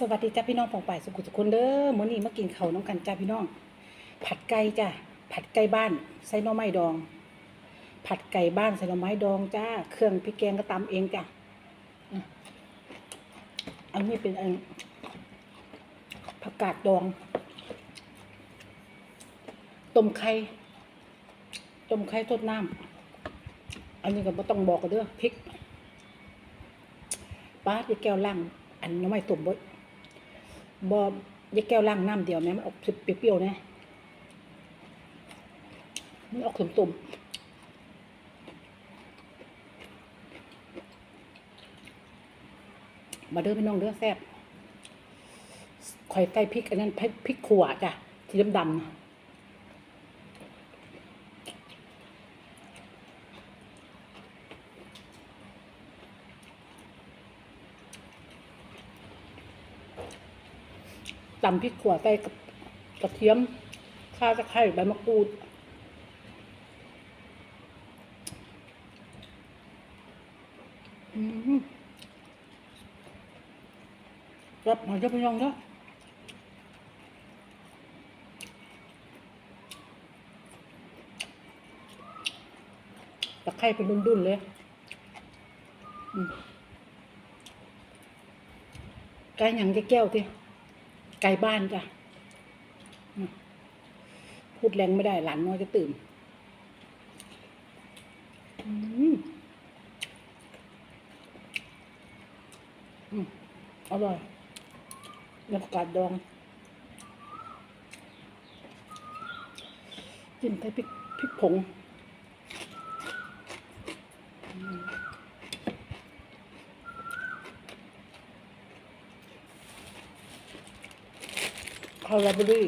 สวัสดีจ้าพี่น้องปองป่ายสุขุทุกคนเด้อมื้อนี้มากินข้าวน้องกันจ้าพี่น้อง ผัดไก่จ้าผัดไก่บ้านใส่หน่อไม้ดอง ผัดไก่บ้านใส่หน่อไม้ดองจ้าเครื่องพริกแกงก็ตำเองจ้าอันนี้เป็นอันผักกาดดองต้มไข่ต้มไข่ทดน้ำอันนี้ก็บ่ต้องบอกกันเด้อพริกป้าดยายแก้วล่างอันน้ำไม่ตุ่มบ่ บ่ยายแก้วล่างน้ำเดียวแม่มันออกเปรี้ยวๆนะมันออกตุ่มๆมาเด้อพี่น้องเด้อแซ่บคอยใส่พริกอันนั้นพริกพริกขั่วจ้ะสีดำๆ ตำพริกขั่วใส่กับกระเทียม ข้าวตะไคร้ใบมะกรูด อืมรับมาจะไปยองก็ตะไคร้เป็นดุนๆเลยไก่หยังแก้วที่ ไก่บ้านจ้ะพูดแรงไม่ได้หลานน้อยจะตื่นอืมอืมอร่อยน้ำกาดดองจิ้มใส่พริกพริกผงอืม คาราเบอรี่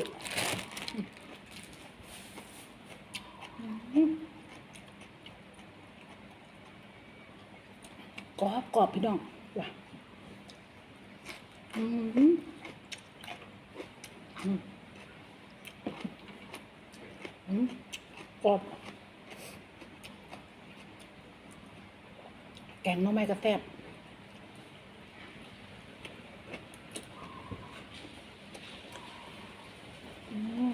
อืมกรอบกรอบพี่น้องว่ะอืมอืมอืมกรอบแกงหน้องไม้ก็แซ่บอืม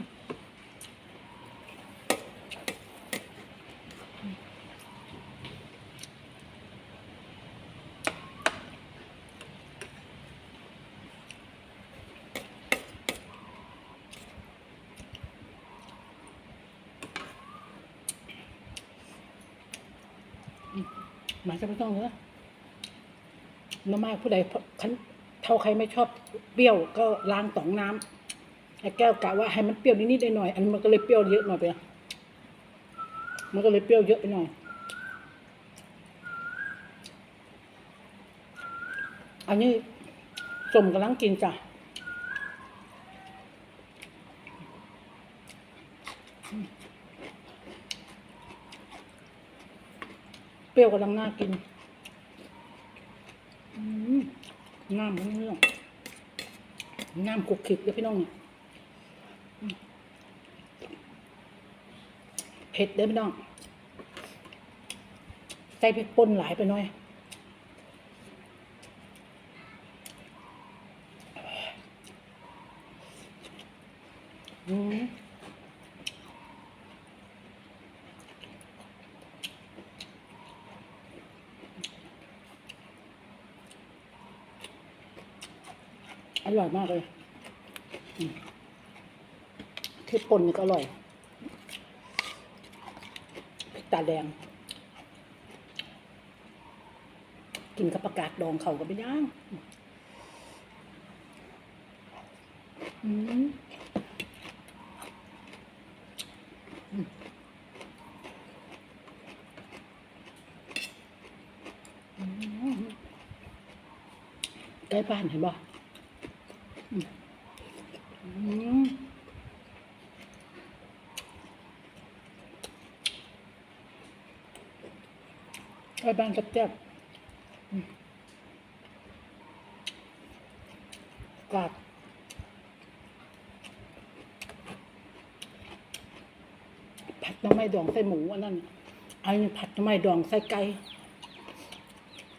หมาจะไม่ต้องเนอะน้ำไม้ผู้ใดคันเท่าใครไม่ชอบเปรี้ยวก็ล้างสองน้ำไอ้แก้วกะว่าให้มันเปรี้ยวนิดๆหน่อยๆอันมันก็เลยเปรี้ยวเยอะหน่อยไปอะมันก็เลยเปรี้ยวเยอะไปหน่อยอันนี้สมกำลังกินจ้ะ เปรี้ยวกำลังน่ากินน้ำมันเรื่องน้ำกุกขิกเดี๋ยวพี่น้องเนี่ยเผ็ดเด้อพี่น้องใส่พริกป่นหลายไปหน่อยอืม อร่อยมากเลยอืมที่ป่นนี่ก็อร่อยพริกตาแดง กินกับประกาศดองเขาก็ไม่ย่างอืมใกล้บ้านเห็นบ่ ไปบ้านกับเจ็บกาดผัดน้ำไม่ดองใส่หมูอันนั้นอันนี้ผัดน้ำไม่ดองใส่ไก่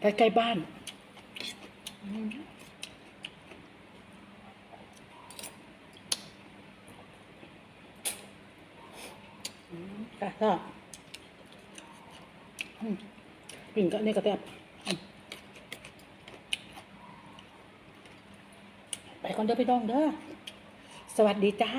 ไก่ไก่บ้านอืม ค่ะก็อืมปิ่งก็นี่ก็แซ่บไปก่อนเด้อพี่น้องเด้อ สวัสดีจ้า